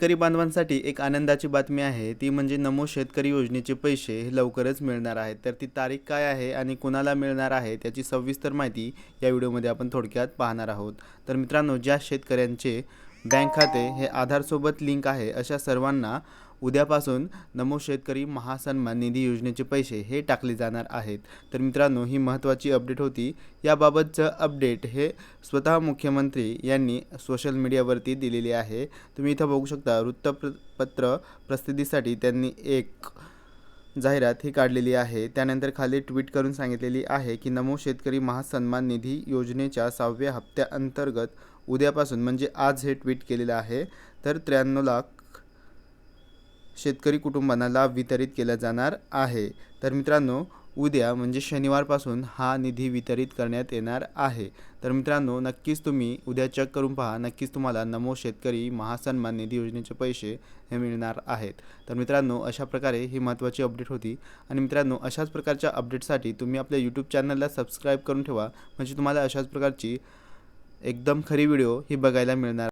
शेतकरी बांधवांसाठी एक आनंदाची बातमी आहे. ती म्हणजे नमो शेतकरी योजनेचे पैसे हे लवकरच मिळणार आहेत. तर ती तारीख काय आहे आणि कुणाला मिळणार आहे त्याची सविस्तर माहिती या व्हिडिओमध्ये आपण थोडक्यात पाहणार आहोत. तर मित्रांनो ज्या शेतकऱ्यांचे बँक खाते हे आधारसोबत लिंक आहे. अशा सर्वांना उद्यापासून नमो शेतकरी महासन्मान निधी योजनेचे पैसे हे टाकले जाणार आहेत. तर मित्रांनो ही महत्त्वाची अपडेट होती. याबाबतचं अपडेट हे स्वतः मुख्यमंत्री यांनी सोशल मीडियावरती दिलेली आहे. तुम्ही इथं बघू शकता वृत्तपत्र प्रसिद्धीसाठी त्यांनी एक जाहिरात ही काढलेली आहे. त्यानंतर खाली ट्विट करून सांगितलेली आहे की नमो शेतकरी महासन्मान निधी योजनेच्या सहाव्या हप्त्याअंतर्गत उद्यापासून म्हणजे आज हे ट्विट केलेलं आहे तर त्र्याण्णव लाख शेतकरी कुटुंबांना लाभ वितरित केला जाणार आहे. तर मित्रांनो उद्या म्हणजे शनिवारपासून हा निधी वितरित करण्यात येणार आहे. तर मित्रांनो नक्कीच तुम्ही उद्या चेक करून पहा. नक्कीच तुम्हाला नमो शेतकरी महासन्मान निधी योजनेचे पैसे हे मिळणार आहेत. तर मित्रांनो अशा प्रकारे ही महत्त्वाची अपडेट होती. आणि मित्रांनो अशाच प्रकारच्या अपडेटसाठी तुम्ही आपल्या यूट्यूब चॅनलला सबस्क्राईब करून ठेवा. म्हणजे तुम्हाला अशाच प्रकारची एकदम खरी व्हिडिओ ही बघायला मिळणार